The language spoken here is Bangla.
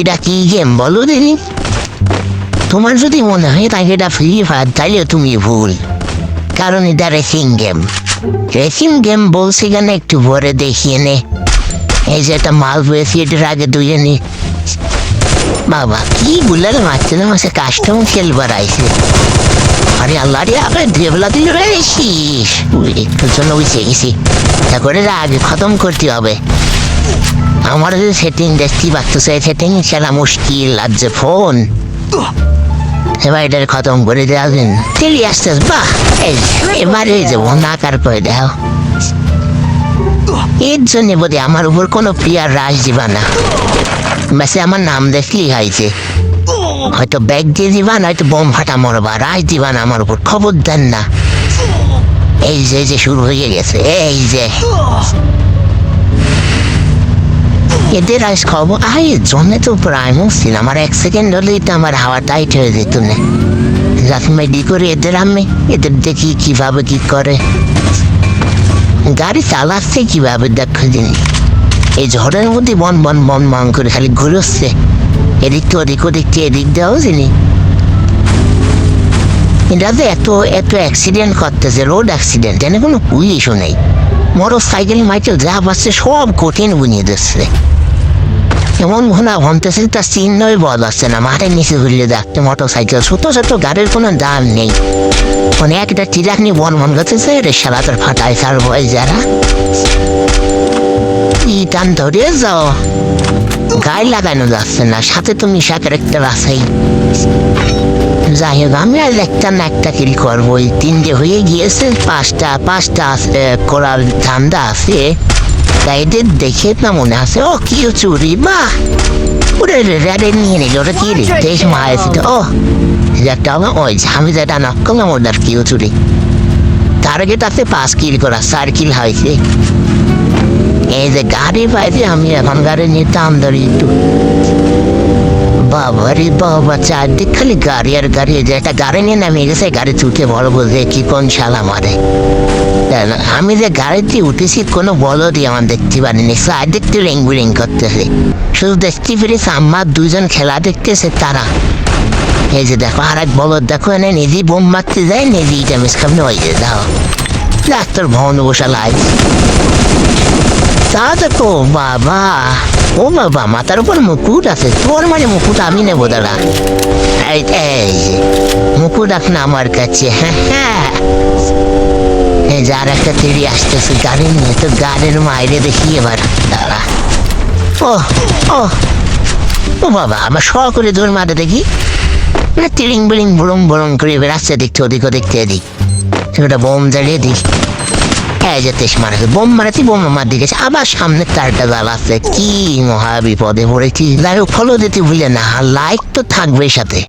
এটা কি গেম বলো দিনি তোমার যদি মনে হয় তাকে এটা ফ্রি ফায়ার তাহলে তুমি ভুল। কারণ এটা রেসিং গেম রেসিং গেম বলছি কেন একটু ভরে দেখিয়ে নে। এই যে একটা মাল পেয়েছি এটার আগে দুইয়ে নি। বাবা, কি বুলার মারছে না মাসে কাস্টম খেলবার আইছে আরে আল্লাহ রে আবার দেবলা দিল একটু জন্য উঠে গেছি তা করে আগে খতম করতে হবে। আমার যে সেটিং দেখতে পাচ্ছ, সেই সেটিং খেলা মুশকিল আর যে ফোন এবার এটার খতম করে দেওয়াবেন তেলি আসতে বাহ! এবারে যাব নাকার করে দাও। এর জন্য বোধ আমার উপর কোনো প্রিয়ার রাজ দিবা না। ব্যাসে আমার নাম দেখলেই হয়েছে হয়তো ব্যাগ দিয়ে দিবা না হয়তো বোম ফাটা মরবা, রাজ দিবা না আমার উপর খবর দেন না। এই যে যে, শুরু হয়ে গেছে, এই যে। এদের আজ খবর? আই জন্য তো প্রায় মুসিন আমার এক সেকেন্ড হলেই তো আমার হাওয়া টাইট হয়ে যেত না। রাফমেডি করে এদের আমি এদের দেখি কীভাবে কি করে। গাড়ি চালাচ্ছে কীভাবে, দেখো দিন এই ঝড়ের মধ্যে বন বন বন বন করে খালি ঘুরোচ্ছে। এদিক তো ওদিক ওদিক থেকে এদিক দেওয়া জিনি। এটাতে এত এত অ্যাক্সিডেন্ট করতেছে রোড অ্যাক্সিডেন্ট এনে কোনো পুলিশও নেই। মোটর সাইকেল মাইকেল যা পাচ্ছে সব কঠিন বুনিয়ে দিচ্ছে। এমন ঘোনা ঘনতেছে তার চিহ্নই আসছে না। মাঠের নিচে ঘুরলে দেখতে মোটর সাইকেল ছোট ছোট গাড়ির কোনো দাম নেই। মানে একটা চিরাক নিয়ে বন মন করতেছে রে সারা তোর ফাটায় তার বয়স যারা। ই টান ধরে যাও। গায়ে লাগানো যাচ্ছে না, সাথে তো মিশা ক্যারেক্টার আছেই। যাই হোক, আমি আর একটা না একটা কিল করব। তিনটে হয়ে গিয়েছে, পাঁচটা পাঁচটা আছে করার ধান্দা আছে। এদের দেখে না মনে আছে ও কি চুরি বা ওরে রেডে নিয়ে নিল ওটা কি রে দেশ মায়েছে তো ও একটা আমার ওই আমি যেটা না করলাম ওটার কি চুরি। টার্গেট আছে পাঁচ কিল করা চার কিল হয়েছে। এই যে গাড়ি পাইছে আমি এখন গাড়ি নিতাম ধরি একটু। বাবা রে বাবা চারদিক খালি গাড়ি আর গাড়ি যে একটা গাড়ি নিয়ে নামিয়ে গেছে, গাড়ি তুলতে বড় বলছে কি কোন শালা মারে? আমি যে গাড়িতে উঠেছি, কোনো বলদই আমার দেখতে পারিনি। চারদিক তো রিং বিরিং করতেছে। শুধু দেখতে পেরেছি, আমার দুজন খেলা দেখতেছে তারা। এই যে দেখো আর এক বলদ দেখো, এনে নিজেই বোম মারতে যায়, নিজেই ড্যামেজ খাবনি ওই যে দাও। ডাক্তার ভবন বসা লাইফ তা দেখো, বাবা। ও বাবা, মাথার উপর মুকুট আছে, তোর মানে মুকুট আমি নেব দাদা। এই মুকুট এখন আমার কাছে হ্যাঁ হ্যাঁ। যার একটা তেড়ি আসতেছে, গাড়ি নিয়ে তো গাড়ির মাইরে দেখি এবার, দাঁড়া। ও ও ও বাবা, আমার শ করে দৌড় মারে দেখি। না তিরিং বিড়িং বুড়ুম বুড়ুম করে বেড়াচ্ছে, দেখতে ওদিক ওদিক থেকে দিক সেটা বোম জ্বালিয়ে দিই। তেস মারাছে বোম মারাছি বোম আমার দিকে আবার সামনে চারটা তারটা আছে। কি মহা বিপদে পড়েছি যাই হোক ফলো দিতে ভুলে না। লাইক তো থাকবে সাথে।